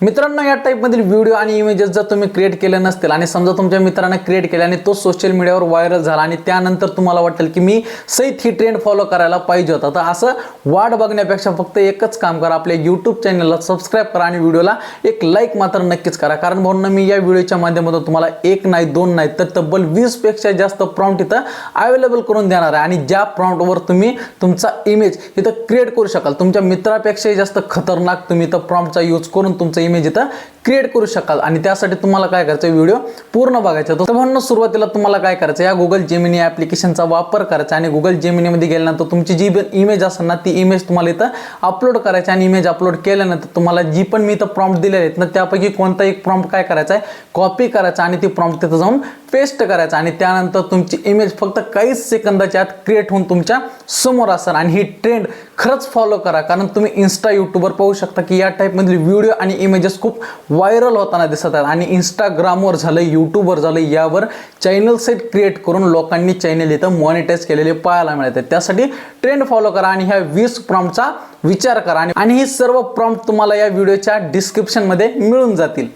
मित्रांनो या टाईपमधील व्हिडिओ आणि इमेजेस जर तुम्ही क्रिएट केले नसतील आणि समजा तुमच्या मित्राने क्रिएट केले आणि तो सोशल मीडियावर व्हायरल झाला आणि त्यानंतर तुम्हाला वाटेल की मी सहित ही ट्रेंड फॉलो करायला पाहिजे होता तर असं वाट बघण्यापेक्षा फक्त एकच काम करा. आपल्या यूट्यूब चॅनलला सबस्क्राईब करा आणि व्हिडिओला एक लाईक मात्र नक्कीच करा. कारण म्हणून मी या व्हिडिओच्या माध्यमातून तुम्हाला एक नाही दोन नाही तर तब्बल वीसपेक्षा जास्त प्रॉम्प्ट इथं अवेलेबल करून देणार आहे. आणि ज्या प्रॉम्प्टवर तुम्ही तुमचा इमेज इथं क्रिएट करू शकाल तुमच्या मित्रापेक्षाही जास्त खतरनाक तुम्ही इथं प्रॉम्प्टचा यूज करून तुमचं इमेज इथं क्रिएट करू शकाल. आणि त्यासाठी तुम्हाला काय करायचं व्हिडिओ पूर्ण बघायचा तर म्हणून सुरुवातीला तुम्हाला काय करायचं या गुगल जेमिनी ॲप्लिकेशनचा वापर करायचा आणि गुगल जेमिनीमध्ये गेल्यानंतर तुमची जी इमेज असेल ना ती इमेज तुम्हाला इथं अपलोड करायची आणि इमेज अपलोड केल्यानंतर तुम्हाला जी पण मी इथं प्रॉम्प्ट दिलेले आहेत ना त्यापैकी कोणता एक प्रॉम्प्ट काय करायचा आहे कॉपी करायचा आणि ती प्रॉम्प्ट तिथं जाऊन पेस्ट करायचा. आणि त्यानंतर तुमची इमेज फक्त काहीच सेकंदाच्या आत क्रिएट होऊन तुमच्यासमोर असेल. आणि ही ट्रेंड खरंच फॉलो करा. कारण तुम्ही इन्स्टा यूट्यूबवर पाहू शकता की या टाईपमधील व्हिडिओ आणि इमेज इमेजेस खूप व्हायरल होताना दिसत आहेत. आणि इंस्टाग्रामवर झालं यूट्यूबवर झालं यावर चॅनल सेट क्रिएट करून लोकांनी चॅनल इथं मॉनिटाईज केलेले पाहायला मिळते. त्यासाठी ट्रेंड फॉलो करा आणि ह्या वीस प्रॉम्प्टचा विचार करा. आणि आणि ही सर्व प्रॉम्प्ट तुम्हाला या व्हिडिओच्या डिस्क्रिप्शनमध्ये मिळून जातील.